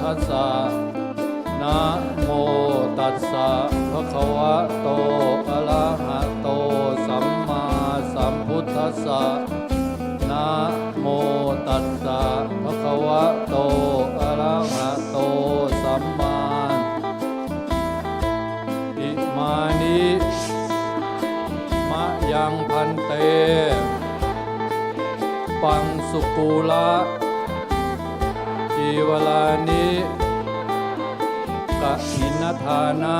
ทัสสะนะโมตัสสะภะคะวะโตอะระหะโต สัมมาสัมพุทธัสสะนะโมตัสสะภะคะวะโตอะระหะโต สัมมาอิมานิมะยังพันเต ปังสุกูละ จีวลานิกะหินทานะ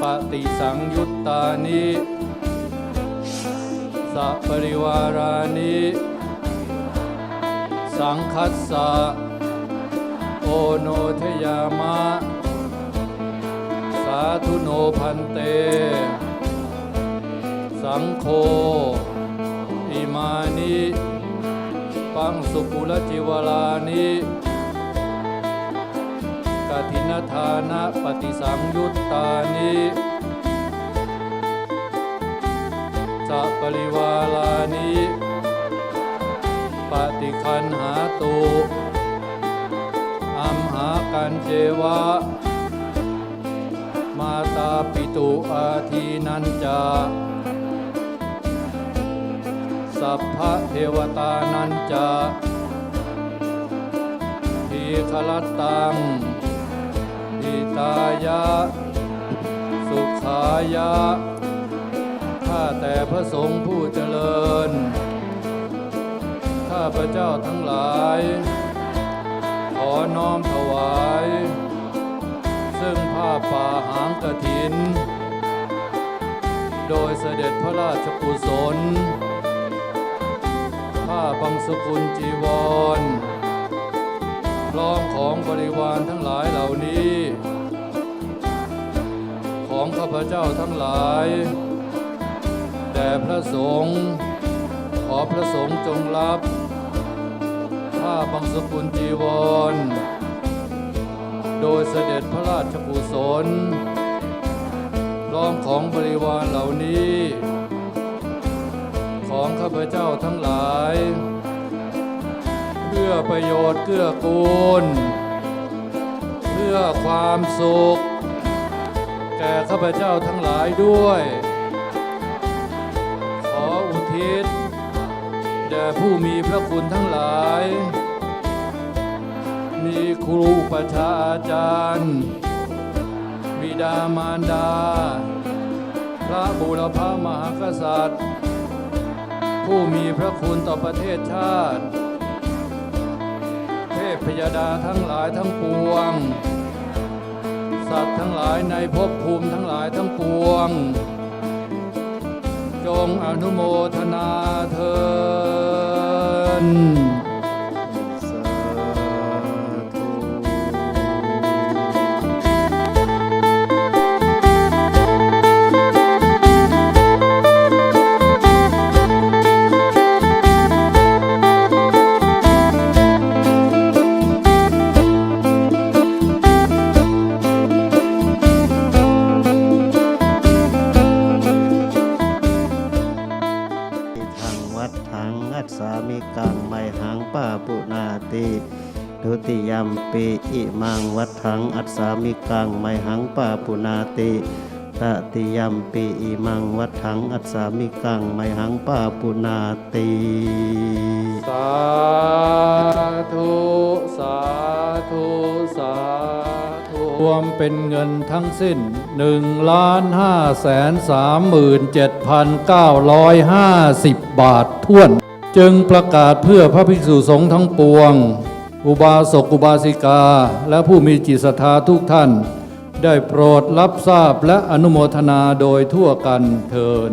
ปฏิสังยุตตานิสัปริวารานิสังคัสสะโอโนทยามะ สาธุโนพันเต สังโฆอิมานิังสุกุลจิวลานิกทินทานะปฏิสังยุตตานิสัปริวาลานิปฏิคันหาตุอัมหากันเจวะ มาตาปิตุอาทีนันจา สัพพะเทวตานันจาทีคลัตตังอิตายะ สุขายะ ข้าแต่พระสงฆ์ผู้เจริญ ข้าพระเจ้าทั้งหลาย ขอน้อมถวาย ซึ่งผ้าป่าหางกฐิน โดยเสด็จพระราชกุศล ผ้าบังสกุลจีวรพร้อมของบริวารทั้งหลายเหล่านี้ ของข้าพเจ้าทั้งหลายแด่พระสงฆ์ขอพระสงฆ์จงรับผ้าบังสกุลจีวร โดยเสด็จพระราชกุศลพร้อมของบริวารเหล่านี้ ข้าพเจ้าทั้งหลาย เพื่อประโยชน์เกื้อกูล เพื่อความสุข แก่ข้าพเจ้าทั้งหลายด้วย ขออุทิศแด่ผู้มีพระคุณทั้งหลาย มีครูประชาอาจารย์บิดามารดา พระบุรพมหากษัตริย์ ผู้มีพระคุณต่อประเทศชาติ เทพพยดาทั้งหลายทั้งปวง สัตว์ทั้งหลายในภพภูมิทั้งหลายทั้งปวง จงอนุโมทนาเถิด นาติทุติยมปีอิมังวัดถังอัสสามิกังไมหังป้าปุนาติตติยมปีอิมังวัดถังอัสสามิกังไมหังป้าปุนาติสาธุสาธุสาธุรวมเป็นเงินทั้งสิ้น1ล้าน5แสน37,950บาทท้วน จึงประกาศเพื่อพระภิกษุสงฆ์ทั้งปวง อุบาสกอุบาสิกา และผู้มีจิตศรัทธาทุกท่าน ได้โปรดรับทราบและอนุโมทนาโดยทั่วกันเทิน